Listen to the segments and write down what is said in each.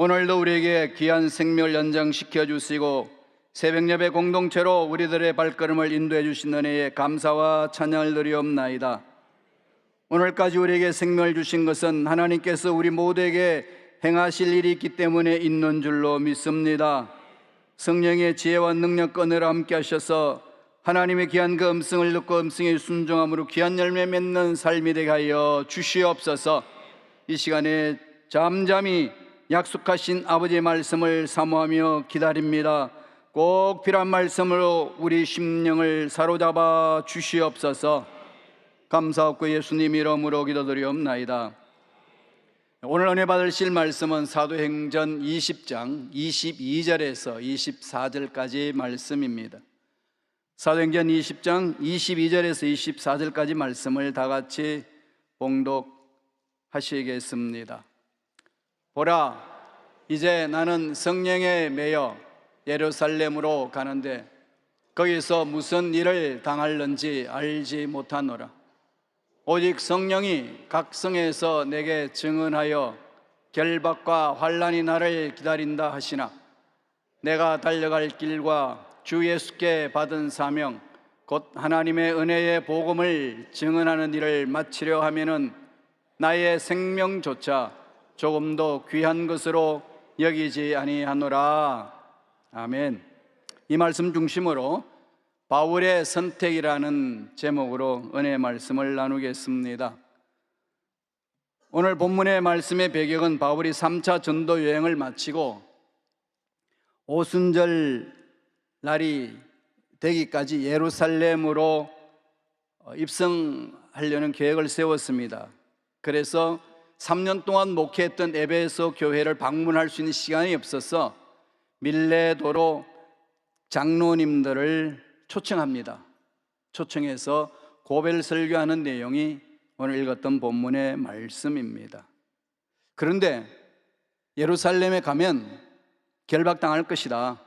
오늘도 우리에게 귀한 생명을 연장시켜 주시고 새벽 예배 공동체로 우리들의 발걸음을 인도해 주신 은혜에 감사와 찬양을 드리옵나이다. 오늘까지 우리에게 생명을 주신 것은 하나님께서 우리 모두에게 행하실 일이 있기 때문에 있는 줄로 믿습니다. 성령의 지혜와 능력과 늘 함께 하셔서 하나님의 귀한 그 음성을 듣고 음성에 순종함으로 귀한 열매 맺는 삶이 되게 하여 주시옵소서 이 시간에 잠잠히 약속하신 아버지의 말씀을 사모하며 기다립니다. 꼭 필요한 말씀으로 우리 심령을 사로잡아 주시옵소서 감사하고 예수님 이름으로 기도드리옵나이다. 오늘 은혜 받으실 말씀은 사도행전 20장 22절에서 24절까지 말씀입니다. 사도행전 20장 22절에서 24절까지 말씀을 다 같이 봉독하시겠습니다. 보라, 이제 나는 성령에 매여 예루살렘으로 가는데 거기서 무슨 일을 당할는지 알지 못하노라. 오직 성령이 각 성에서 내게 증언하여 결박과 환란이 나를 기다린다 하시나 내가 달려갈 길과 주 예수께 받은 사명 곧 하나님의 은혜의 복음을 증언하는 일을 마치려 하면은 나의 생명조차 조금도 귀한 것으로 여기지 아니하노라 아멘 이 말씀 중심으로 바울의 선택이라는 제목으로 은혜 말씀을 나누겠습니다. 오늘 본문의 말씀의 배경은 바울이 3차 전도 여행을 마치고 오순절 날이 되기까지 예루살렘으로 입성하려는 계획을 세웠습니다. 그래서 3년 동안 목회했던 에베소 교회를 방문할 수 있는 시간이 없어서 밀레도로 장로님들을 초청합니다. 초청해서 고별 설교하는 내용이 오늘 읽었던 본문의 말씀입니다. 그런데 예루살렘에 가면 결박당할 것이다.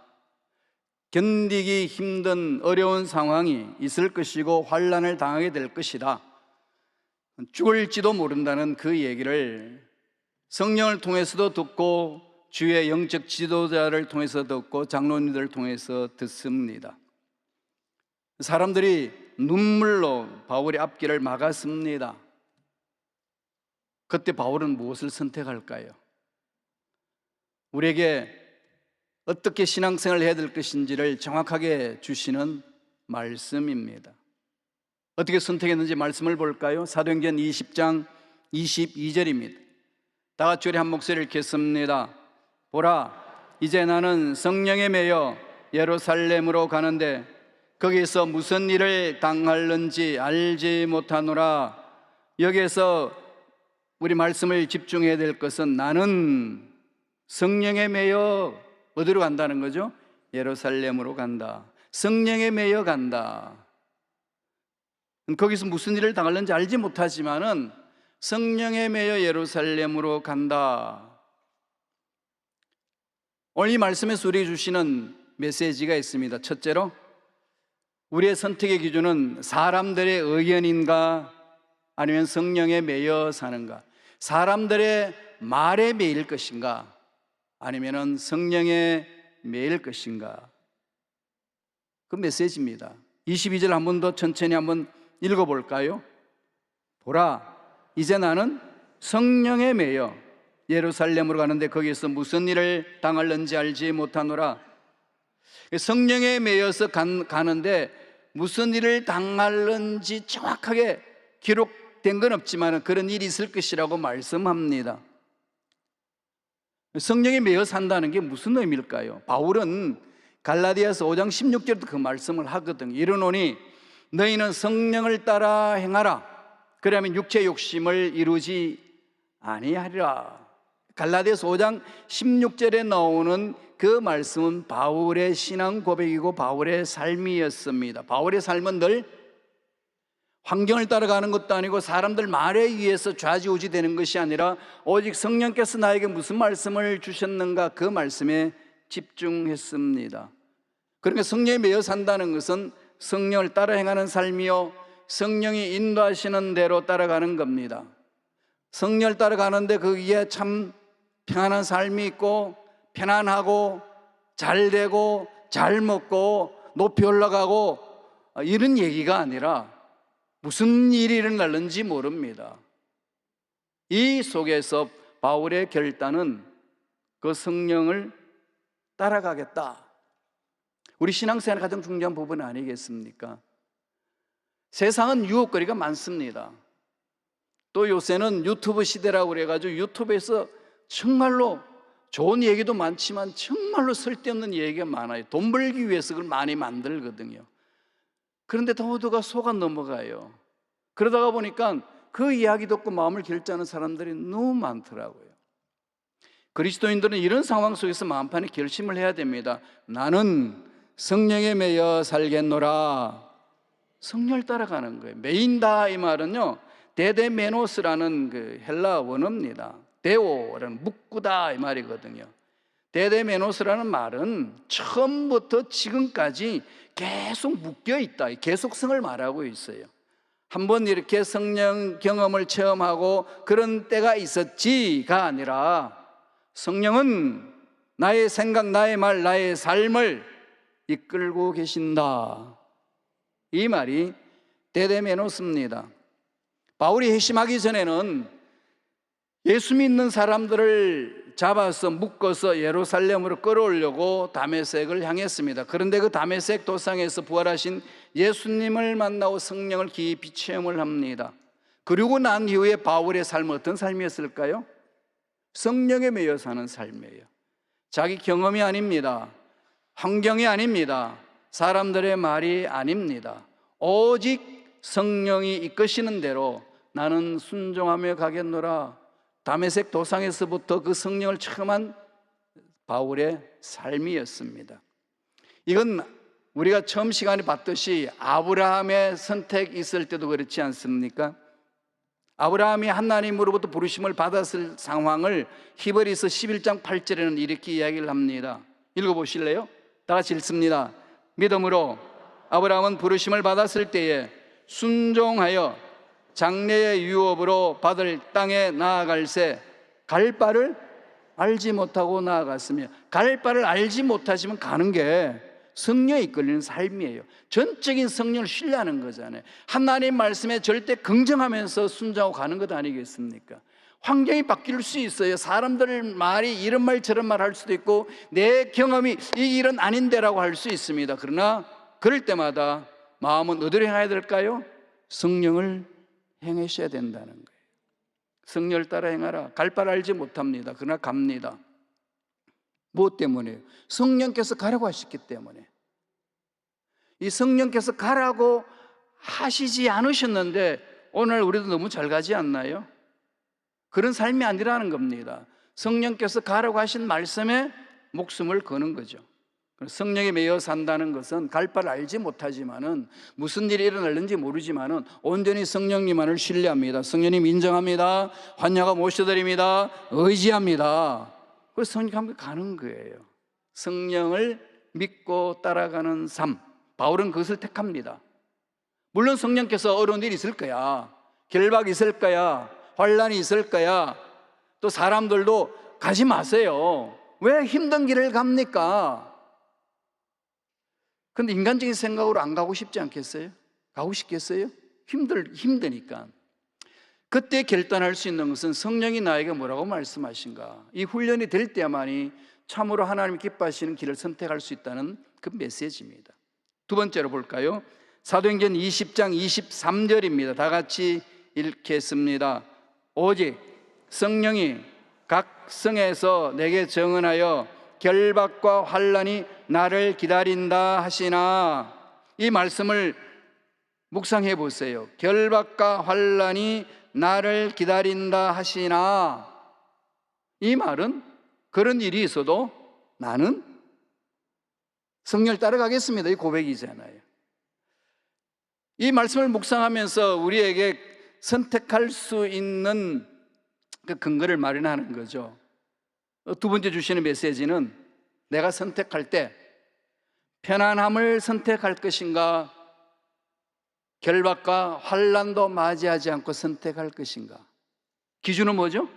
견디기 힘든 어려운 상황이 있을 것이고 환란을 당하게 될 것이다. 죽을지도 모른다는 그 얘기를 성령을 통해서도 듣고 주의 영적 지도자를 통해서 듣고 장로님들을 통해서 듣습니다. 사람들이 눈물로 바울의 앞길을 막았습니다. 그때 바울은 무엇을 선택할까요? 우리에게 어떻게 신앙생활을 해야 될 것인지를 정확하게 주시는 말씀입니다. 어떻게 선택했는지 말씀을 볼까요? 사도행전 20장 22절입니다. 다 같이 우리 한 목소리를 읽겠습니다. 보라, 이제 나는 성령에 매여 예루살렘으로 가는데 거기서 무슨 일을 당할는지 알지 못하노라. 여기에서 우리 말씀을 집중해야 될 것은 나는 성령에 매여 어디로 간다는 거죠? 예루살렘으로 간다. 성령에 매여 간다. 거기서 무슨 일을 당할는지 알지 못하지만은 성령에 매여 예루살렘으로 간다. 오늘 이 말씀에서 우리 주시는 메시지가 있습니다. 첫째로 우리의 선택의 기준은 사람들의 의견인가 아니면 성령에 매여 사는가? 사람들의 말에 매일 것인가? 아니면 성령에 매일 것인가? 그 메시지입니다. 22절 한 번 더 천천히 한번 읽어볼까요? 보라, 이제 나는 성령에 매여 예루살렘으로 가는데 거기에서 무슨 일을 당할는지 알지 못하노라. 성령에 매여서 간- 가는데 무슨 일을 당할는지 정확하게 기록된 건 없지만 그런 일이 있을 것이라고 말씀합니다. 성령에 매여 산다는 게 무슨 의미일까요? 바울은 갈라디아서 5장 16절도 그 말씀을 하거든요. 이르노니 너희는 성령을 따라 행하라. 그러면 육체 욕심을 이루지 아니하리라. 갈라디아서 5장 16절에 나오는 그 말씀은 바울의 신앙 고백이고 바울의 삶이었습니다. 바울의 삶은 늘 환경을 따라가는 것도 아니고 사람들 말에 의해서 좌지우지 되는 것이 아니라 오직 성령께서 나에게 무슨 말씀을 주셨는가 그 말씀에 집중했습니다. 그러니까 성령에 매여 산다는 것은 성령을 따라 행하는 삶이요 성령이 인도하시는 대로 따라가는 겁니다. 성령을 따라가는데 거기에 참 평안한 삶이 있고 편안하고 잘 되고 잘 먹고 높이 올라가고 이런 얘기가 아니라 무슨 일이 일어날는지 모릅니다. 이 속에서 바울의 결단은 그 성령을 따라가겠다. 우리 신앙생활 가장 중요한 부분 아니겠습니까? 세상은 유혹거리가 많습니다. 또 요새는 유튜브 시대라고 그래가지고 유튜브에서 정말로 좋은 얘기도 많지만 정말로 쓸데없는 얘기가 많아요. 돈 벌기 위해서 그걸 많이 만들거든요. 그런데 모두가 속아 넘어가요. 그러다가 보니까 그 이야기 듣고 마음을 결정하는 사람들이 너무 많더라고요. 그리스도인들은 이런 상황 속에서 마음판에 결심을 해야 됩니다. 나는 성령에 매여 살겠노라. 성령을 따라가는 거예요. 메인다 이 말은요. 데데메노스라는 그 헬라 원어입니다. 데오라는 묶구다 이 말이거든요. 데데메노스라는 말은 처음부터 지금까지 계속 묶여 있다. 계속성을 말하고 있어요. 한번 이렇게 성령 경험을 체험하고 그런 때가 있었지가 아니라 성령은 나의 생각, 나의 말, 나의 삶을 이끌고 계신다. 이 말이 데데메노스입니다. 바울이 회심하기 전에는 예수 믿는 사람들을 잡아서 묶어서 예루살렘으로 끌어오려고 다메섹을 향했습니다. 그런데 그 다메섹 도상에서 부활하신 예수님을 만나고 성령을 깊이 체험을 합니다. 그리고 난 이후에 바울의 삶은 어떤 삶이었을까요? 성령에 매여 사는 삶이에요. 자기 경험이 아닙니다. 환경이 아닙니다. 사람들의 말이 아닙니다. 오직 성령이 이끄시는 대로 나는 순종하며 가겠노라. 다메섹 도상에서부터 그 성령을 체험한 바울의 삶이었습니다. 이건 우리가 처음 시간에 봤듯이 아브라함의 선택이 있을 때도 그렇지 않습니까? 아브라함이 하나님으로부터 부르심을 받았을 상황을 히브리서 11장 8절에는 이렇게 이야기를 합니다. 읽어보실래요? 다 같이 읽습니다. 믿음으로 아브라함은 부르심을 받았을 때에 순종하여 장래의 유업으로 받을 땅에 나아갈새 갈 바를 알지 못하고 나아갔으며 갈 바를 알지 못하지만 가는 게 성령에 이끌리는 삶이에요. 전적인 성령을 신뢰하는 거잖아요. 하나님 말씀에 절대 긍정하면서 순종하고 가는 것 아니겠습니까? 환경이 바뀔 수 있어요. 사람들 말이 이런 말 저런 말 할 수도 있고 내 경험이 이 일은 아닌데라고 할 수 있습니다. 그러나 그럴 때마다 마음은 어디로 향해야 될까요? 성령을 행하셔야 된다는 거예요. 성령을 따라 행하라. 갈 바를 알지 못합니다. 그러나 갑니다. 무엇 때문에요? 성령께서 가라고 하셨기 때문에. 이 성령께서 가라고 하시지 않으셨는데 오늘 우리도 너무 잘 가지 않나요? 그런 삶이 아니라는 겁니다. 성령께서 가라고 하신 말씀에 목숨을 거는 거죠. 성령에 매여 산다는 것은 갈 바를 알지 못하지만은 무슨 일이 일어날는지 모르지만은 온전히 성령님만을 신뢰합니다. 성령님 인정합니다. 환영하 모셔드립니다. 의지합니다. 그래서 성령 함께 가는 거예요. 성령을 믿고 따라가는 삶. 바울은 그것을 택합니다. 물론 성령께서 어려운 일이 있을 거야. 결박이 있을 거야. 환란이 있을 거야. 또 사람들도 가지 마세요. 왜 힘든 길을 갑니까? 근데 인간적인 생각으로 안 가고 싶지 않겠어요? 가고 싶겠어요? 힘들 힘드니까. 그때 결단할 수 있는 것은 성령이 나에게 뭐라고 말씀하신가. 이 훈련이 될 때만이 참으로 하나님 기뻐하시는 길을 선택할 수 있다는 그 메시지입니다. 두 번째로 볼까요? 사도행전 20장 23절입니다. 다 같이 읽겠습니다. 오직 성령이 각 성에서 내게 정언하여 결박과 환란이 나를 기다린다 하시나 이 말씀을 묵상해 보세요. 결박과 환란이 나를 기다린다 하시나 이 말은 그런 일이 있어도 나는 성령을 따라가겠습니다. 이 고백이잖아요. 이 말씀을 묵상하면서 우리에게 선택할 수 있는 그 근거를 마련하는 거죠. 두 번째 주시는 메시지는 내가 선택할 때 편안함을 선택할 것인가 결박과 환란도 맞이하지 않고 선택할 것인가 기준은 뭐죠?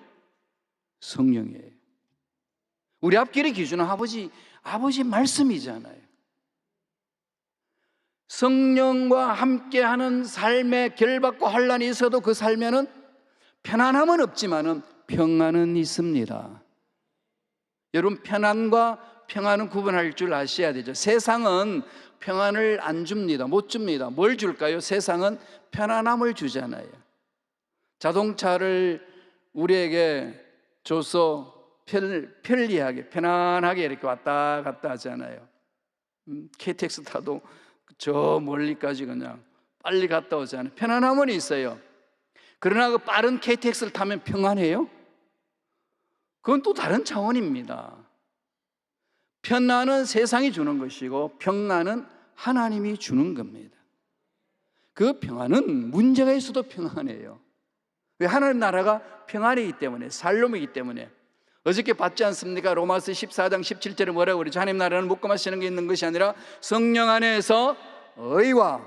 성령이에요. 우리 앞길의 기준은 아버지 아버지 말씀이잖아요. 성령과 함께하는 삶의 결박과 환란이 있어도 그 삶에는 편안함은 없지만은 평안은 있습니다. 여러분 편안과 평안은 구분할 줄 아셔야 되죠. 세상은 평안을 안 줍니다. 못 줍니다. 뭘 줄까요? 세상은 편안함을 주잖아요. 자동차를 우리에게 줘서 편, 편리하게 편안하게 이렇게 왔다 갔다 하잖아요. 음, KTX 타도 저 멀리까지 그냥 빨리 갔다 오잖아요. 편안함은 있어요. 그러나 그 빠른 KTX를 타면 평안해요? 그건 또 다른 차원입니다. 편안은 세상이 주는 것이고 평안은 하나님이 주는 겁니다. 그 평안은 문제가 있어도 평안해요. 왜 하나님 나라가 평안이기 때문에 살롬이기 때문에 어저께 봤지 않습니까? 로마서 14장 17절에 뭐라고 그러죠? 하나님 나라는 묵고 마시는 게 있는 것이 아니라 성령 안에서 의와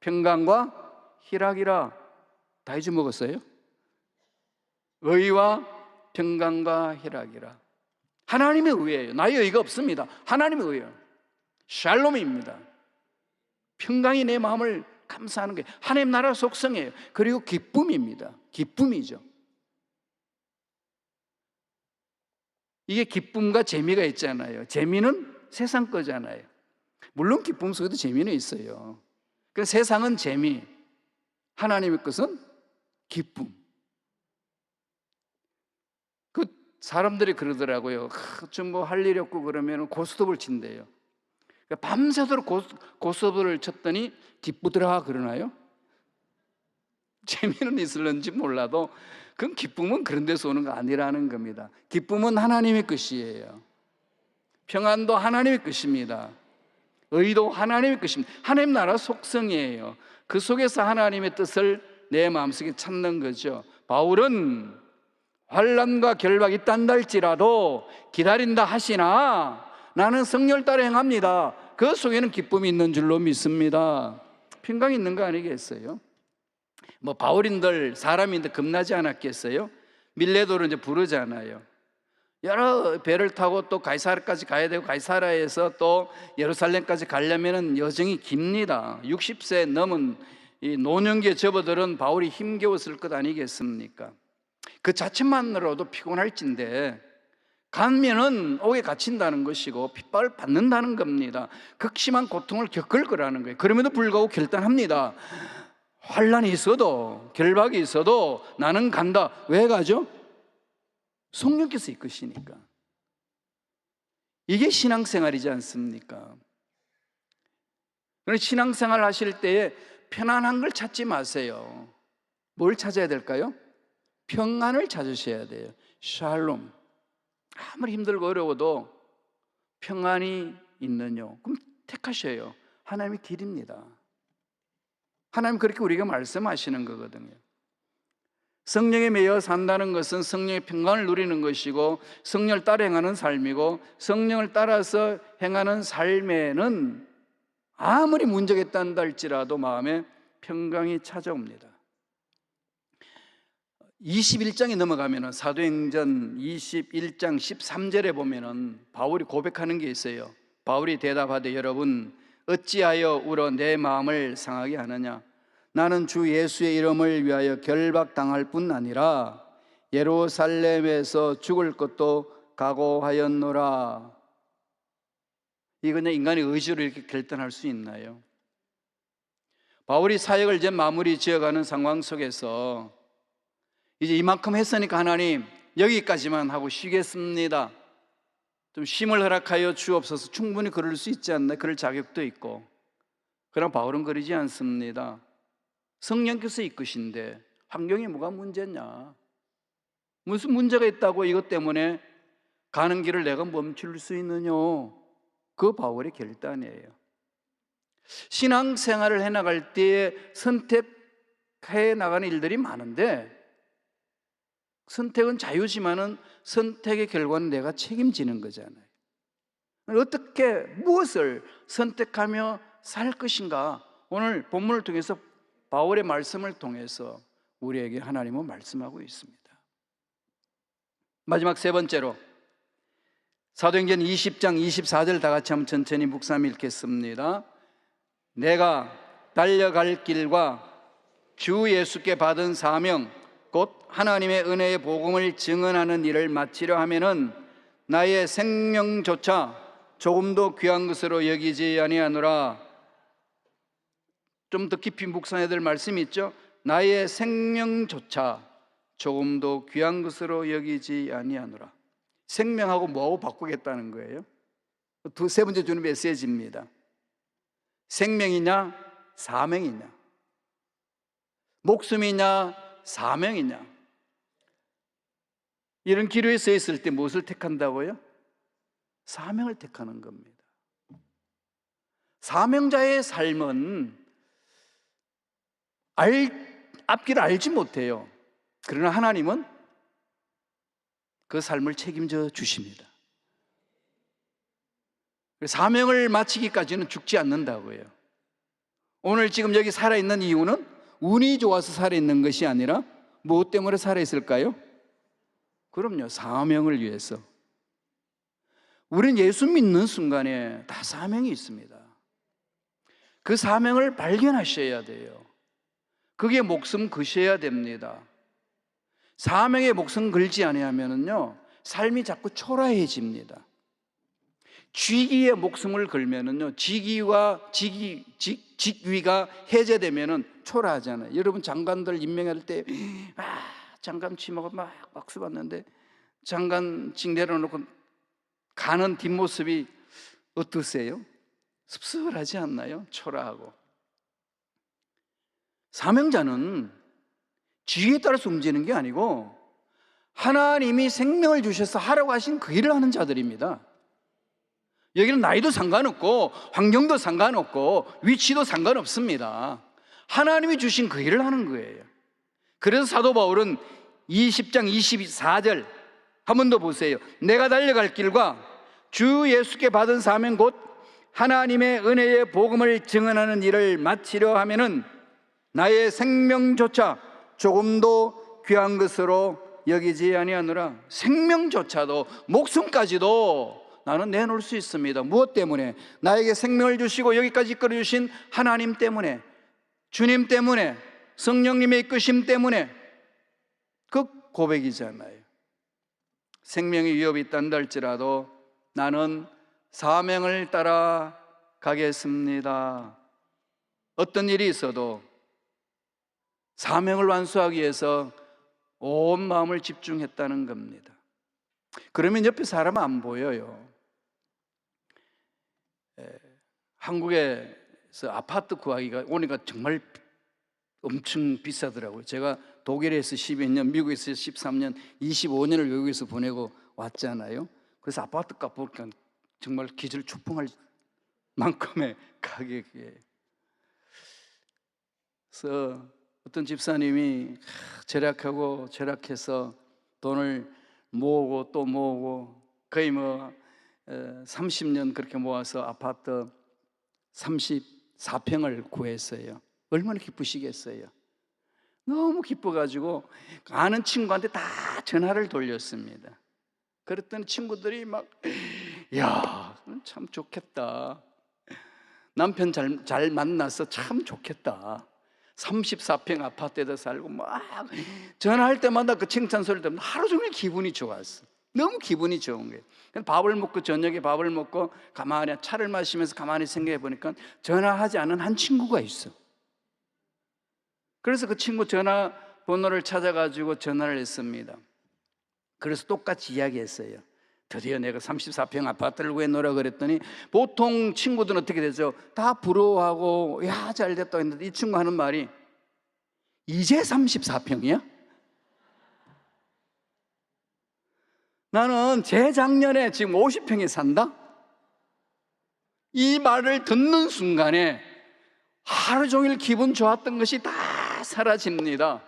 평강과 희락이라 다 잊어먹었어요? 의와 평강과 희락이라. 하나님의 의예요. 나의 의가 없습니다. 하나님의 의예요. 샬롬입니다. 평강이 내 마음을 감사하는 게 하나님 나라 속성이에요. 그리고 기쁨입니다. 기쁨이죠 이게 기쁨과 재미가 있잖아요 재미는 세상 거잖아요 물론 기쁨 속에도 재미는 있어요 그 세상은 재미 하나님의 것은 기쁨. 그 사람들이 그러더라고요. 좀뭐 할 일이 없고 그러면 고스톱을 친대요. 그러니까 밤새도록 고스톱을 쳤더니 기쁘더라 그러나요? 재미는 있을런지 몰라도 그건 기쁨은 그런 데서 오는 거 아니라는 겁니다. 기쁨은 하나님의 것이에요. 평안도 하나님의 것입니다. 의도 하나님의 것입니다. 하나님 나라 속성이에요. 그 속에서 하나님의 뜻을 내 마음속에 찾는 거죠. 바울은 환란과 결박이 할지라도 기다린다 하시나 나는 성령 따라 행합니다. 그 속에는 기쁨이 있는 줄로 믿습니다. 평강이 있는 거 아니겠어요? 뭐 바울인들 사람인데 겁나지 않았겠어요? 밀레도를 이제 부르잖아요. 여러 배를 타고 또 가이사라까지 가야 되고 가이사라에서 또 예루살렘까지 가려면은 여정이 깁니다. 60세 넘은 이 노년기의 저버들은 바울이 힘겨웠을 것 아니겠습니까? 그 자체만으로도 피곤할진데 가면은 옥에 갇힌다는 것이고 핍박을 받는다는 겁니다. 극심한 고통을 겪을 거라는 거예요. 그럼에도 불구하고 결단합니다. 환란이 있어도 결박이 있어도 나는 간다. 왜 가죠? 성령께서 이끄시니까. 이게 신앙생활이지 않습니까? 그럼 신앙생활 하실 때에 편안한 걸 찾지 마세요. 뭘 찾아야 될까요? 평안을 찾으셔야 돼요. 샬롬. 아무리 힘들고 어려워도 평안이 있느냐? 그럼 택하셔요. 하나님의 길입니다. 하나님 그렇게 우리가 말씀하시는 거거든요. 성령에 매여 산다는 것은 성령의 평강을 누리는 것이고 성령을 따라 행하는 삶이고 성령을 따라서 행하는 삶에는 아무리 문제가 있단다 할지라도 마음에 평강이 찾아옵니다. 21장에 넘어가면 사도행전 21장 13절에 보면은 바울이 고백하는 게 있어요. 바울이 대답하되 여러분 어찌하여 울어 내 마음을 상하게 하느냐 나는 주 예수의 이름을 위하여 결박당할 뿐 아니라 예루살렘에서 죽을 것도 각오하였노라. 그냥 인간의 의지로 이렇게 결단할 수 있나요? 바울이 사역을 이제 마무리 지어가는 상황 속에서 이제 이만큼 했으니까 하나님 여기까지만 하고 쉬겠습니다. 좀 쉼을 허락하여 주옵소서 충분히 그럴 수 있지 않나 그럴 자격도 있고 그러나 바울은 그러지 않습니다. 성령께서 이끄신데 환경이 뭐가 문제냐? 무슨 문제가 있다고 이것 때문에 가는 길을 내가 멈출 수 있느냐? 그 바울의 결단이에요. 신앙 생활을 해나갈 때에 선택해 나가는 일들이 많은데 선택은 자유지만은 선택의 결과는 내가 책임지는 거잖아요. 어떻게 무엇을 선택하며 살 것인가? 오늘 본문을 통해서 바울의 말씀을 통해서 우리에게 하나님은 말씀하고 있습니다. 마지막 세 번째로 사도행전 20장 24절 다 같이 한번 천천히 묵상 읽겠습니다. 내가 달려갈 길과 주 예수께 받은 사명 곧 하나님의 은혜의 복음을 증언하는 일을 마치려 하면은 나의 생명조차 조금도 귀한 것으로 여기지 아니하노라. 좀 더 깊이 묵상해야 될 말씀이 있죠. 나의 생명조차 조금도 귀한 것으로 여기지 아니하노라. 생명하고 뭐하고 바꾸겠다는 거예요? 두 세 번째 주는 메시지입니다. 생명이냐 사명이냐 목숨이냐 사명이냐 이런 기로에 서 있을 때 무엇을 택한다고요? 사명을 택하는 겁니다. 사명자의 삶은 알, 앞길을 알지 못해요. 그러나 하나님은 그 삶을 책임져 주십니다. 사명을 마치기까지는 죽지 않는다고요. 오늘 지금 여기 살아있는 이유는 운이 좋아서 살아있는 것이 아니라 무엇 때문에 살아있을까요? 그럼요, 사명을 위해서. 우리는 예수 믿는 순간에 다 사명이 있습니다. 그 사명을 발견하셔야 돼요. 그게 목숨 거셔야 됩니다. 사명에 목숨 걸지 아니하면은요 삶이 자꾸 초라해집니다. 쥐기에 목숨을 걸면은요 직위와 직위 직, 직위가 해제되면은 초라하잖아요. 여러분 장관들 임명할 때 아, 장관 치마가 막 박수 받는데 장관직 내려놓고 가는 뒷모습이 어떠세요? 씁쓸하지 않나요? 초라하고 사명자는 지위에 따라서 움직이는 게 아니고 하나님이 생명을 주셔서 하라고 하신 그 일을 하는 자들입니다. 여기는 나이도 상관없고 환경도 상관없고 위치도 상관없습니다. 하나님이 주신 그 일을 하는 거예요. 그래서 사도 바울은 20장 24절 한 번 더 보세요. 내가 달려갈 길과 주 예수께 받은 사명 곧 하나님의 은혜의 복음을 증언하는 일을 마치려 하면은 나의 생명조차 조금도 귀한 것으로 여기지 아니하노라 생명조차도 목숨까지도 나는 내놓을 수 있습니다 무엇 때문에 나에게 생명을 주시고 여기까지 이끌어 주신 하나님 때문에 주님 때문에 성령님의 이끄심 때문에 그 고백이잖아요 생명의 위협이 있단다 할지라도 나는 사명을 따라 가겠습니다 어떤 일이 있어도 사명을 완수하기 위해서 온 마음을 집중했다는 겁니다. 그러면 옆에 사람 안 보여요. 에, 한국에 서 아파트 구하기가 오니까 정말 엄청 비싸더라고요. 제가 독일에서 12년, 미국에서 13년, 25년을 외국에서 보내고 왔잖아요. 그래서 아파트 값 보니까 정말 기절 초풍할 만큼의 가격이에요. 그래서 어떤 집사님이 절약하고 절약해서 돈을 모으고 또 모으고 거의 뭐 30년 그렇게 모아서 아파트 34평을 구했어요. 얼마나 기쁘시겠어요. 너무 기뻐가지고 아는 친구한테 다 전화를 돌렸습니다. 그랬더니 친구들이 막, 야, 참 좋겠다. 남편 잘, 잘 만나서 참 좋겠다. 34평 아파트에다 살고 막 전화할 때마다 그 칭찬 소리 때문에 하루 종일 기분이 좋았어. 너무 기분이 좋은 거예요. 밥을 먹고 저녁에 밥을 먹고 가만히 차를 마시면서 가만히 생각해 보니까 전화하지 않은 한 친구가 있어. 그래서 그 친구 전화 번호를 찾아가지고 전화를 했습니다. 그래서 똑같이 이야기했어요. 드디어 내가 34평 아파트를 구해놓으라 그랬더니 보통 친구들은 어떻게 되죠? 다 부러워하고 야 잘됐다 했는데 이 친구 하는 말이 이제 34평이야? 나는 재작년에 지금 50평에 산다? 이 말을 듣는 순간에 하루 종일 기분 좋았던 것이 다 사라집니다.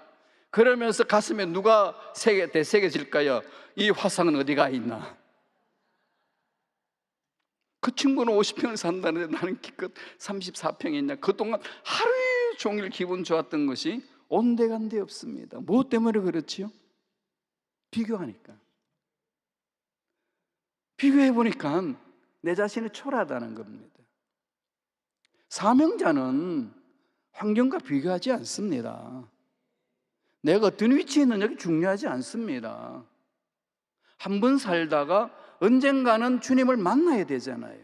그러면서 가슴에 누가 새겨, 되새겨질까요? 이 화상은 어디가 있나? 그 친구는 50평을 산다는데 나는 기껏 34평이 있냐? 그동안 하루 종일 기분 좋았던 것이 온데간데 없습니다. 무엇 때문에 그렇지요? 비교하니까. 비교해 보니까 내 자신이 초라하다는 겁니다. 사명자는 환경과 비교하지 않습니다. 내가 어떤 위치에 있느냐가 중요하지 않습니다. 한 번 살다가 언젠가는 주님을 만나야 되잖아요.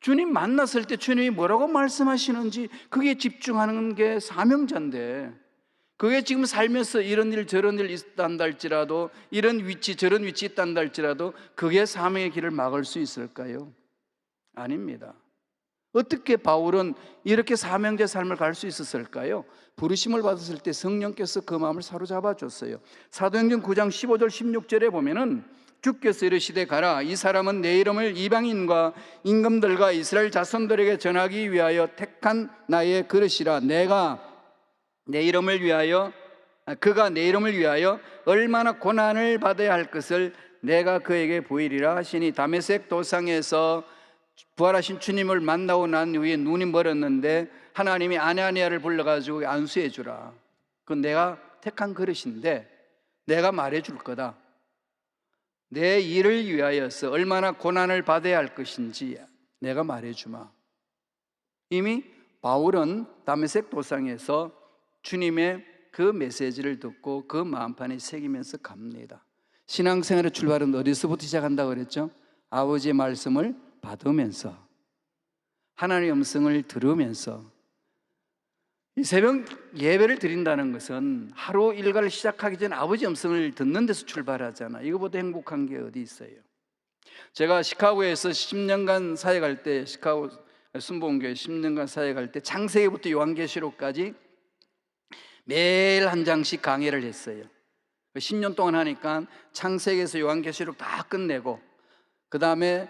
주님 만났을 때 주님이 뭐라고 말씀하시는지 그게 집중하는 게 사명자인데 그게 지금 살면서 이런 일 저런 일 있단다 할지라도 이런 위치 저런 위치 있단다 할지라도 그게 사명의 길을 막을 수 있을까요? 아닙니다. 어떻게 바울은 이렇게 사명자 삶을 갈 수 있었을까요? 부르심을 받았을 때 성령께서 그 마음을 사로잡아 줬어요. 사도행전 9장 15절 16절에 보면은 주께서 이르시되 가라 이 사람은 내 이름을 이방인과 임금들과 이스라엘 자손들에게 전하기 위하여 택한 나의 그릇이라 내가 내 이름을 위하여 아, 그가 내 이름을 위하여 얼마나 고난을 받아야 할 것을 내가 그에게 보이리라 하시니 다메섹 도상에서 부활하신 주님을 만나고 난 후에 눈이 멀었는데 하나님이 아냐니아를 불러가지고 안수해 주라. 그건 내가 택한 그릇인데 내가 말해 줄 거다. 내 일을 위하여서 얼마나 고난을 받아야 할 것인지 내가 말해 주마. 이미 바울은 다메섹 도상에서 주님의 그 메시지를 듣고 그 마음판에 새기면서 갑니다. 신앙생활의 출발은 어디서부터 시작한다고 그랬죠? 아버지의 말씀을 받으면서 하나님의 음성을 들으면서 이 새벽 예배를 드린다는 것은 하루 일과를 시작하기 전 아버지 음성을 듣는 데서 출발하잖아. 이거보다 행복한 게 어디 있어요? 제가 시카고에서 10년간 사역할 때 시카고 순복음교회 10년간 사역할 때 창세기부터 요한계시록까지 매일 한 장씩 강의를 했어요. 10년 동안 하니까 창세기에서 요한계시록 다 끝내고 그 다음에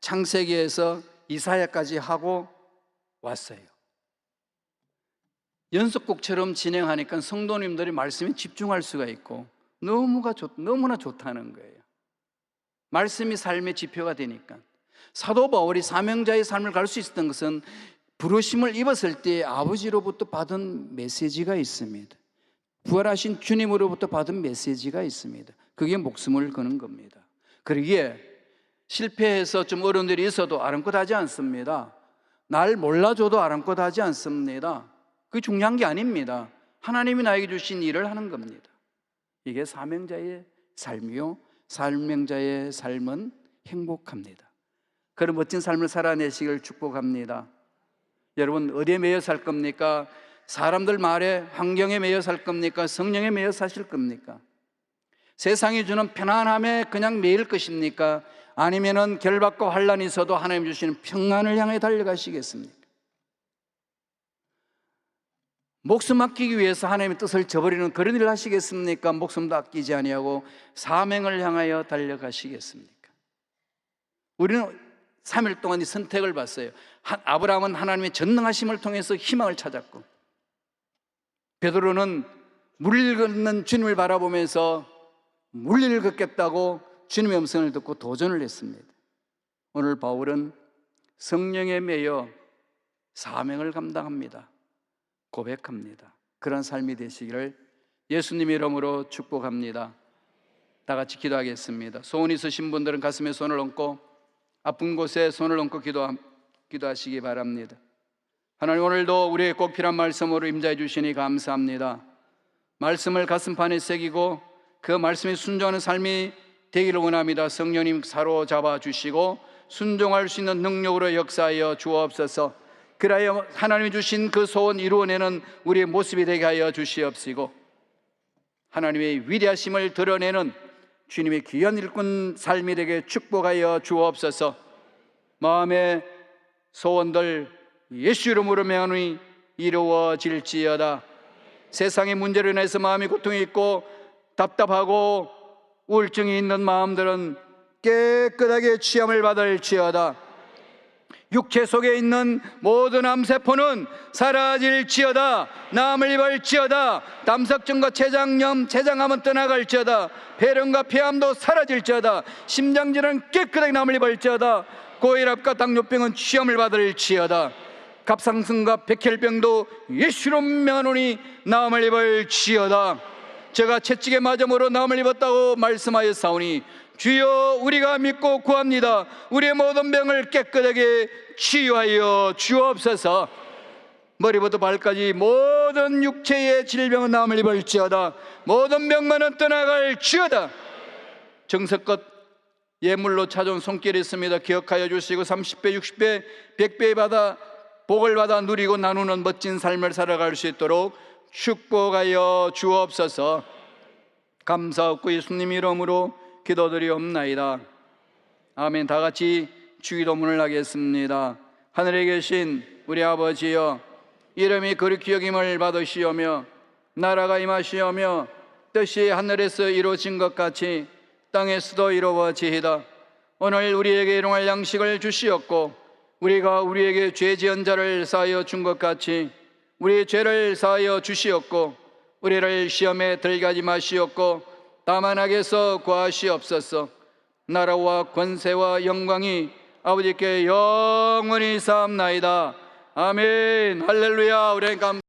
창세기에서 이사야까지 하고 왔어요. 연속곡처럼 진행하니까 성도님들이 말씀에 집중할 수가 있고 너무가 좋, 너무나 좋다는 거예요. 말씀이 삶의 지표가 되니까 사도 바울이 사명자의 삶을 갈 수 있었던 것은 부르심을 입었을 때 아버지로부터 받은 메시지가 있습니다. 부활하신 주님으로부터 받은 메시지가 있습니다. 그게 목숨을 거는 겁니다. 그러기에 실패해서 좀 어려운 일이 있어도 아랑곳하지 않습니다. 날 몰라줘도 아랑곳하지 않습니다. 그게 중요한 게 아닙니다. 하나님이 나에게 주신 일을 하는 겁니다. 이게 사명자의 삶이요. 사명자의 삶은 행복합니다. 그런 멋진 삶을 살아내시길 축복합니다. 여러분 어디에 매여 살 겁니까? 사람들 말에 환경에 매여 살 겁니까? 성령에 매여 사실 겁니까? 세상이 주는 편안함에 그냥 매일 것입니까? 아니면은 결박과 환란이 있어도 하나님 주시는 평안을 향해 달려가시겠습니까? 목숨 아끼기 위해서 하나님의 뜻을 저버리는 그런 일을 하시겠습니까? 목숨도 아끼지 아니하고 사명을 향하여 달려가시겠습니까? 우리는 3일 동안 이 선택을 봤어요. 아브라함은 하나님의 전능하심을 통해서 희망을 찾았고 베드로는 물릴 걷는 주님을 바라보면서 물리를 걷겠다고 주님의 음성을 듣고 도전을 했습니다. 오늘 바울은 성령에 매여 사명을 감당합니다. 고백합니다. 그런 삶이 되시기를 예수님 이름으로 축복합니다. 다 같이 기도하겠습니다. 소원 있으신 분들은 가슴에 손을 얹고 아픈 곳에 손을 얹고 기도, 기도하시기 바랍니다. 하나님 오늘도 우리의 꼭 필요한 말씀으로 임자해 주시니 감사합니다. 말씀을 가슴판에 새기고 그 말씀에 순종하는 삶이 되기를 원합니다. 성령님 사로잡아 주시고 순종할 수 있는 능력으로 역사하여 주옵소서. 그라여 하나님이 주신 그 소원 이루어내는 우리의 모습이 되게 하여 주시옵시고 하나님의 위대하심을 드러내는 주님의 귀한 일꾼 삶이 되게 축복하여 주옵소서. 마음의 소원들 예수 이름으로 명하니 이루어질지어다. 세상의 문제로 인해서 마음이 고통이 있고 답답하고 우울증이 있는 마음들은 깨끗하게 취함을 받을지어다. 육체 속에 있는 모든 암세포는 사라질지어다 남을 입을지어다 담석증과 췌장염 췌장암은 떠나갈지어다 폐렴과 폐암도 사라질지어다 심장질환은 깨끗하게 남을 입을지어다 고혈압과 당뇨병은 취함을 받을지어다. 갑상선과 백혈병도 예수로 명하노니 남을 입을지어다. 제가 채찍에 맞음으로 남을 입었다고 말씀하였사오니 주여 우리가 믿고 구합니다. 우리의 모든 병을 깨끗하게 치유하여 주옵소서. 머리부터 발까지 모든 육체의 질병은 남을 입을지어다. 모든 병만은 떠나갈지어다. 정석껏 예물로 찾아온 손길이 있습니다. 기억하여 주시고 30배 60배 100배 받아 복을 받아 누리고 나누는 멋진 삶을 살아갈 수 있도록 축복하여 주옵소서. 감사하고 예수님 이름으로 기도드리옵나이다. 아멘. 다 같이 주기도문을 하겠습니다. 하늘에 계신 우리 아버지여 이름이 그리 여김을 받으시오며 나라가 임하시오며 뜻이 하늘에서 이루어진 것 같이 땅에서도 이루어지이다. 오늘 우리에게 일용할 양식을 주시었고 우리가 우리에게 죄 지은 자를 사하여 준 것 같이 우리의 죄를 사하여 주시었고 우리를 시험에 들게 하지 마시었고 다만 악에서 구하시옵소서 나라와 권세와 영광이 아버지께 영원히 삼나이다. 아멘. 할렐루야. 우리 감